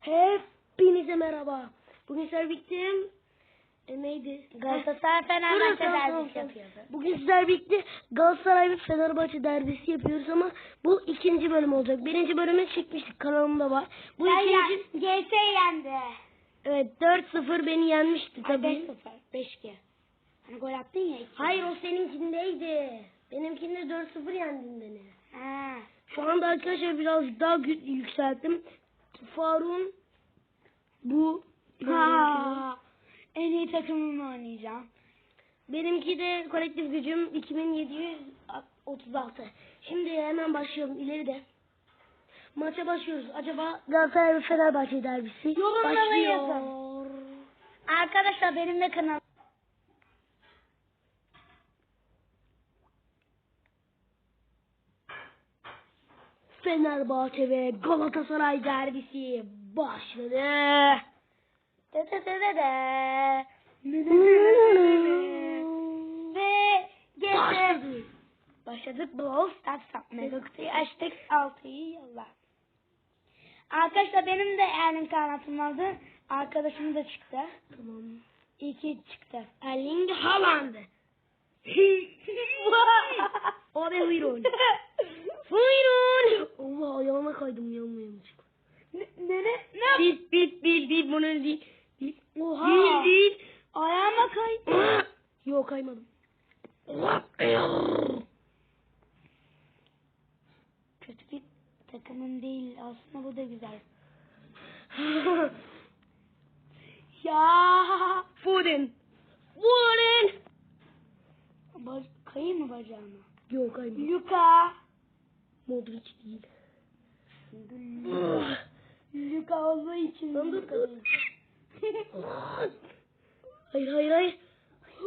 Hepinize merhaba. Bugün sizler birlikte e, neydi? Galatasaray Fenerbahçe derbisi tamam. yapıyordu. Bugün sizler birlikte Galatasaray ve Fenerbahçe derbisi yapıyoruz ama bu ikinci bölüm olacak. Birinci bölümü çekmiştik kanalımda var. Bu Ben ikinci ya, GS yendi. evet 4-0 beni yenmişti Tabii. tabii. 5-0. 5-2. Hani gol attın ya. iki. Hayır o seninkindeydi. Benimkinde 4-0 yendin beni. Ha. Şu anda arkadaşlar birazcık daha yükselttim. Faruk'un bu Ha. En iyi takımımla oynayacağım. Benimki de kolektif gücüm 2736. Şimdi hemen başlayalım ileride. Maça başlıyoruz. Acaba Galatasaray ve Fenerbahçe derbisi Yorumlara başlıyor. Arkadaşlar benim de kanalım. Fenerbahçe ve Galatasaray derbisi başladı. De de de de de. Ve. Başladı. Başladık Brawl Stars yapmaya. Noktayı açtık. Altıyı yolla. Arkadaşlar benim de Erling kanatım vardı. Arkadaşım da çıktı. Tamam. İki çıktı. Erling Haaland. O da buyurun. Buyurun. Allah ayağıma kaydım yanma yanlışlıkla. ne ne ne? ne? Bil bil bil bunu değil. Bil. Oha. Değil değil. Ayağıma kaydı. Yok kaymadım. Kötü bir takımım değil. Aslında bu da güzel. Ya. Foden. Foden. Baş, kayayım mı bacağıma? Yok kaymadım. Luka. Modric değil. Luka. Olduğu için. Luka değil. Hayır hayır hayır.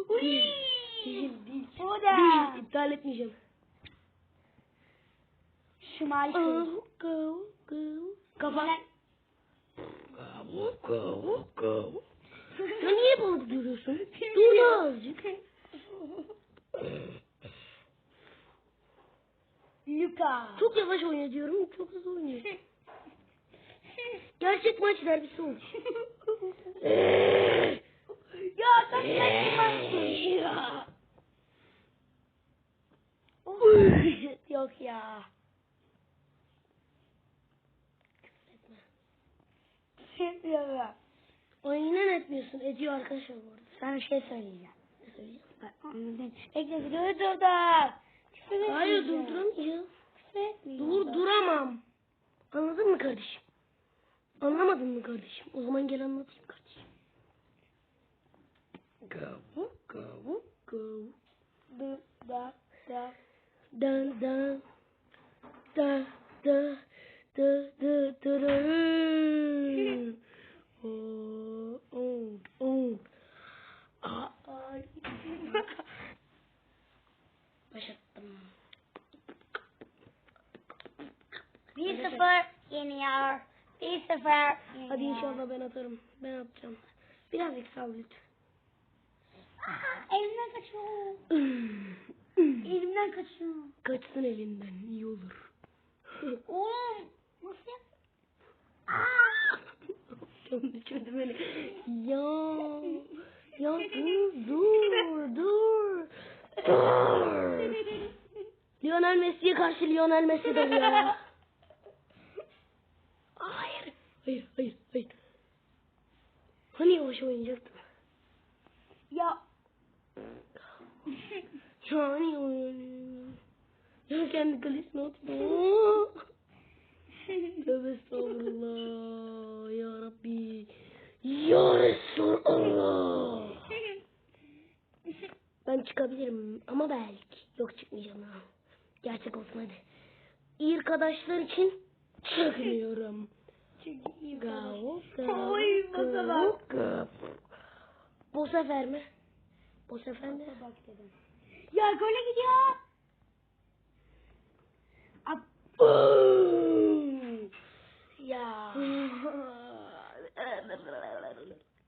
Uy. Değil değil. O da. Değil iptal etmeyeceğim. Schmeichel. Go go. Kafa. Ya niye balık görüyorsun? Dur azıcık. Luka. Çok yavaş oyna diyorum. Çok hızlı oynuyor. Gerçek maç derbisi oldu. ya sen kaçırmazsın. Yok ya. ya. Oyundan etmiyorsun. Ediyor arkadaşlar bu arada. Sana bir şey söyleyeceğim. Ne söyleyeyim? Bak anladın. Bekle videoyu durdur. Hayır durduramayacağım. Dur duramam. Anladın mı kardeşim? Anlamadın mı kardeşim? O zaman gel anlatayım kardeşim. Go go go. Dur da da. Dun. Da da da da da da. Oh, oh, oh. Aa, ay. Başlattım. 1-0 yeniyor. 1-0 yeniyor. Hadi inşallah ben atarım. Ben atacağım. Birazcık sal lütfen. Aa, elimden kaçıyor. Elimden kaçıyor. Kaçsın elinden iyi olur. Oğlum nasıl yap? Düşürdü beni. Ya. Ya dur dur dur. Dur. Lionel Messi'ye karşı Lionel Messi de ya. Hayır. Hayır hayır hayır. Hani yavaş oynayacaktım. ya Ya hani oynuyorum. Ya kendi kalesine atma. Tövbe estağfurullah. Ya Rabbi. Ya Resulallah. Ben çıkabilirim ama belki. Yok çıkmayacağım ha. Gerçek olsun hadi. İyi arkadaşlar için çıkmıyorum. çünkü iyi Gav, basa bak. gav. Bu sefer mi? Bu sefer mi? bak dedim. Ya gole gidiyor. Ya.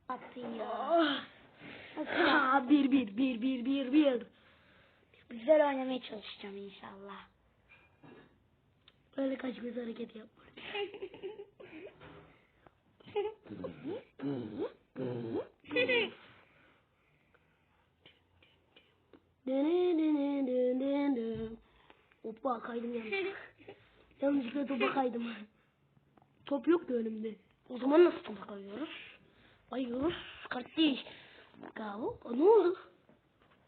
Attın ya. Ha, bir bir bir bir bir bir. Güzel oynamaya çalışacağım inşallah. Böyle kaç göz hareket yapma. Kaydım yanlışlıkla. yanlışlıkla topa kaydım. Top yoktu önümde. O zaman nasıl topa kayıyoruz? Kayıyoruz kardeş. Bravo. Aa, Ne oldu?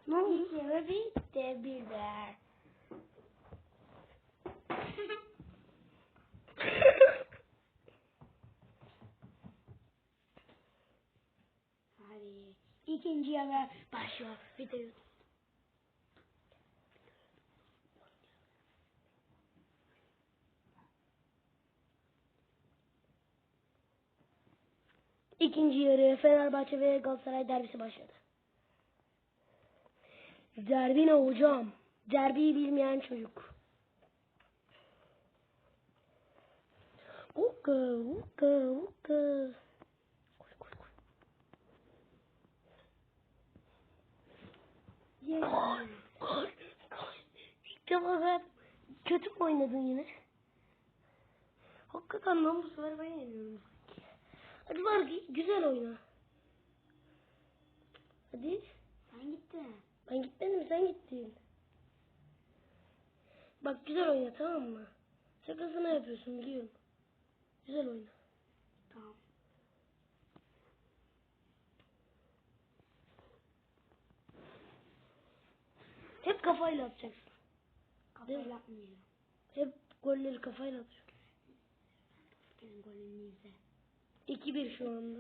Ne oldu? Bir bitti bir de. Hadi. İkinci yarı başlıyor. Bitiyor. İkinci yarı Fenerbahçe ve Galatasaray derbisi başladı. Derbi ne hocam? Derbiyi bilmeyen çocuk. Uka, uka, uka. Koy, koy, koy. Gol. İlk defa ben kötü mü oynadın yine? Hakikaten lan bu sefer ben yeniyorum. Hadi var güzel oyna. Hadi. Sen gittin. Ben gitmedim sen gittin. Bak güzel oyna tamam mı? Şakasını yapıyorsun biliyorum. Güzel oyna. Tamam. Hep kafayla atacaksın. Mi? yapmıyorum. Hep golleri kafayla atacaksın. Senin golünü izle. 2-1 şu anda.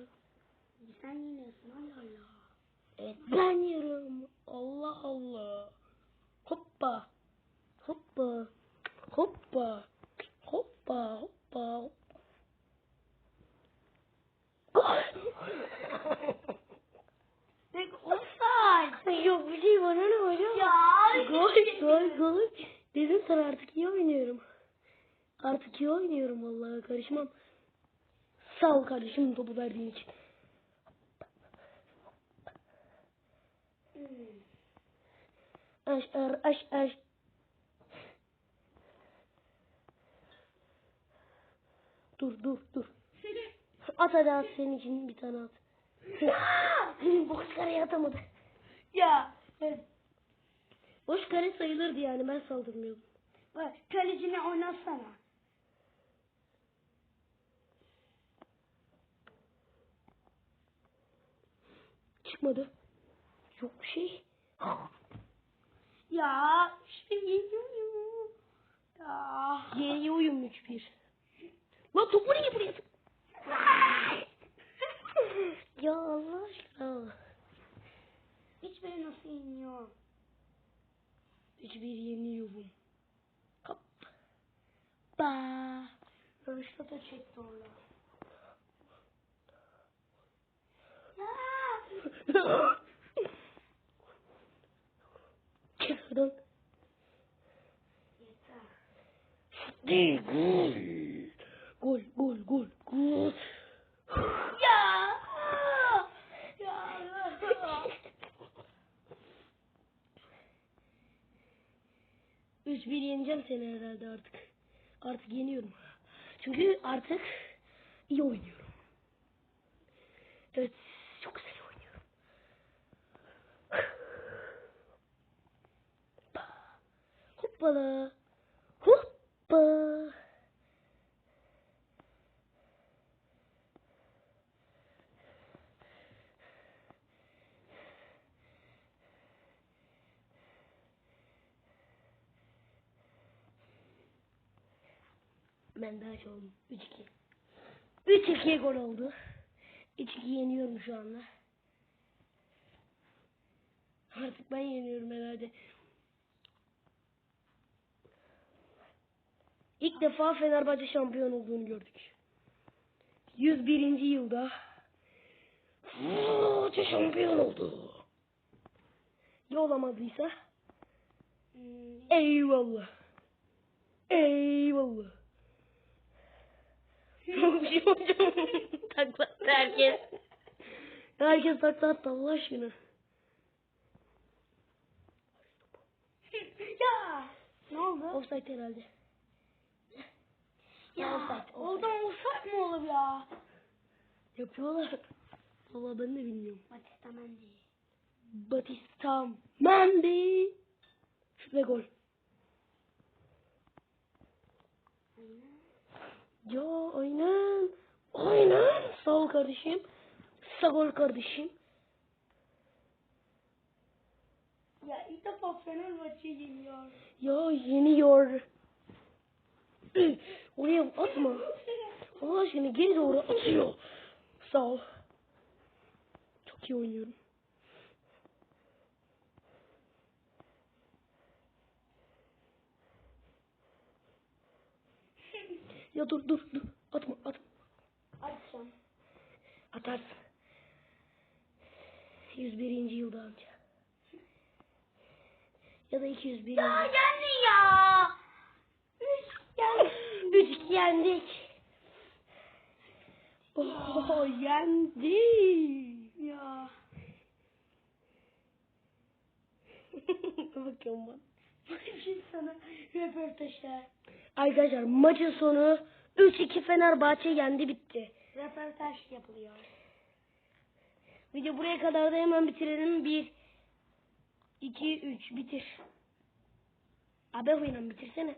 Sen yeniyorsun Allah Allah. Evet ben yiyorum. Allah Allah. Hoppa. Hoppa. Hoppa. Hoppa. Hoppa. Peki offside. Yok bir şey bana ne hocam? Ya. Gol gol gol. Dedim sana artık iyi oynuyorum. Artık iyi oynuyorum vallahi karışmam. Sağ ol kardeşim topu verdiğin için. Aş ar aş aş. Dur dur dur. At hadi at senin için bir tane at. Boş kareye atamadı. ya. Evet. Boş kare sayılırdı yani ben saldırmıyordum. Bak kalecini oynasana. Çıkmadı. Yok bir şey. Ya işte yeniyorum. Ya. Uyum 3-1. Lan topu niye buraya Ya Allah aşkına. Hiçbiri nasıl yeniyor? 3-1 yeniyorum. Hop. Ba. Röveşata çekti orada. Ya. Kenardan. Yeter. Gol, gol, gol, gol. Ya. Ya. Üç bir yeneceğim seni herhalde artık. Artık yeniyorum. Çünkü artık iyi oynuyorum. Evet, çok güzel oynuyorum. Hoppala. Hoppa. Ben daha çok oldum. 3-2. 3-2 gol oldu. 3-2 yeniyorum şu anda. Artık ben yeniyorum herhalde. İlk defa Fenerbahçe şampiyon olduğunu gördük. 101. yılda Fenerbahçe şampiyon oldu. Ya olamadıysa? Eyvallah. Eyvallah. hocam. Takla attı herkes. Herkes takla attı Allah aşkına. ya. Ne oldu? Offside herhalde. Ya. offside, Oradan offside mi olur ya? Yapıyorlar. Valla ben de bilmiyorum. Batista Mendy. Batista Mendy. Şut ve gol. Ya aynen. Aynen. Sağ ol kardeşim. Sağ ol kardeşim. Ya ilk defa Fenerbahçe yeniyor. Ya yeniyor. Oraya atma. Allah aşkına geri doğru atıyor. Sağ ol. Çok iyi oynuyorum. Ya dur dur dur. Atma atma. Açacağım. Atarsın. 101. yılda anca. Ya da 201. Ya yılda. yendi ya. Üç. 3 yendik. Oh yendi. Ya. Bakıyorum ben. Şimdi sana röportajlar. Arkadaşlar maçın sonu 3-2 Fenerbahçe yendi bitti. Röportaj yapılıyor. Video buraya kadar da hemen bitirelim. 1 2 3 bitir. Abi oynan bitirsene.